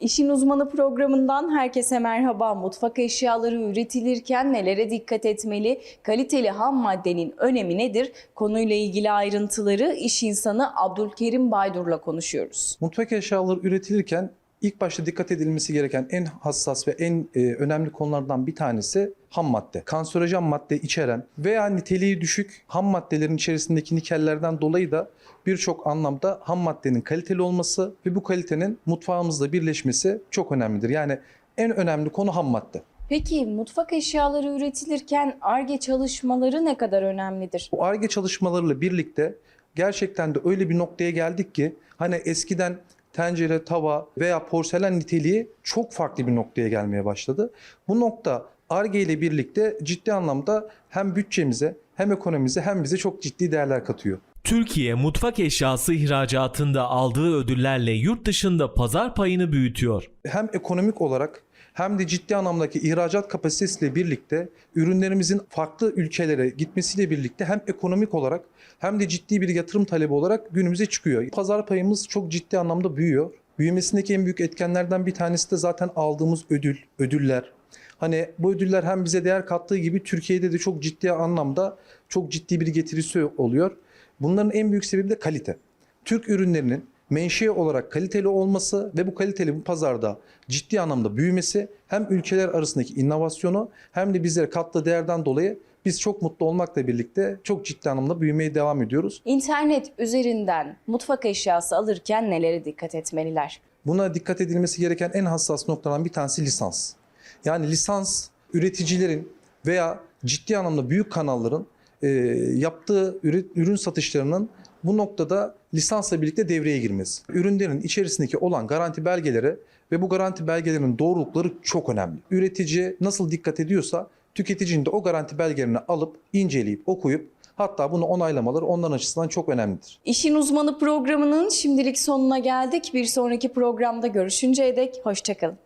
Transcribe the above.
İşin Uzmanı programından herkese merhaba. Mutfak eşyaları üretilirken nelere dikkat etmeli? Kaliteli ham maddenin önemi nedir? Konuyla ilgili ayrıntıları iş insanı Abdülkerim Baydur'la konuşuyoruz. Mutfak eşyaları üretilirken ilk başta dikkat edilmesi gereken en hassas ve en e, önemli konulardan bir tanesi ham madde. Kanserojen madde içeren veya niteliği düşük ham maddelerin içerisindeki nikellerden dolayı da birçok anlamda ham maddenin kaliteli olması ve bu kalitenin mutfağımızla birleşmesi çok önemlidir. Yani en önemli konu ham madde. Peki mutfak eşyaları üretilirken ARGE çalışmaları ne kadar önemlidir? Bu ARGE çalışmalarıyla birlikte gerçekten de öyle bir noktaya geldik ki hani eskiden tencere, tava veya porselen niteliği çok farklı bir noktaya gelmeye başladı. Bu nokta ARGE ile birlikte ciddi anlamda hem bütçemize hem ekonomimize hem bize çok ciddi değerler katıyor. Türkiye mutfak eşyası ihracatında aldığı ödüllerle yurt dışında pazar payını büyütüyor. Hem ekonomik olarak hem de ciddi anlamdaki ihracat kapasitesiyle birlikte ürünlerimizin farklı ülkelere gitmesiyle birlikte hem ekonomik olarak hem de ciddi bir yatırım talebi olarak günümüze çıkıyor. Pazar payımız çok ciddi anlamda büyüyor. Büyümesindeki en büyük etkenlerden bir tanesi de zaten aldığımız ödül, ödüller. Hani bu ödüller hem bize değer kattığı gibi Türkiye'de de çok ciddi anlamda çok ciddi bir getirisi oluyor. Bunların en büyük sebebi de kalite. Türk ürünlerinin menşe olarak kaliteli olması ve bu kaliteli bu pazarda ciddi anlamda büyümesi hem ülkeler arasındaki inovasyonu hem de bizlere kattığı değerden dolayı biz çok mutlu olmakla birlikte çok ciddi anlamda büyümeye devam ediyoruz. İnternet üzerinden mutfak eşyası alırken nelere dikkat etmeliler? Buna dikkat edilmesi gereken en hassas noktadan bir tanesi lisans. Yani lisans üreticilerin veya ciddi anlamda büyük kanalların e, yaptığı ürün, ürün satışlarının bu noktada lisansla birlikte devreye girmesi. Ürünlerin içerisindeki olan garanti belgeleri ve bu garanti belgelerinin doğrulukları çok önemli. Üretici nasıl dikkat ediyorsa tüketicinin de o garanti belgelerini alıp inceleyip okuyup hatta bunu onaylamaları onların açısından çok önemlidir. İşin Uzmanı programının şimdilik sonuna geldik. Bir sonraki programda görüşünceye dek hoşçakalın.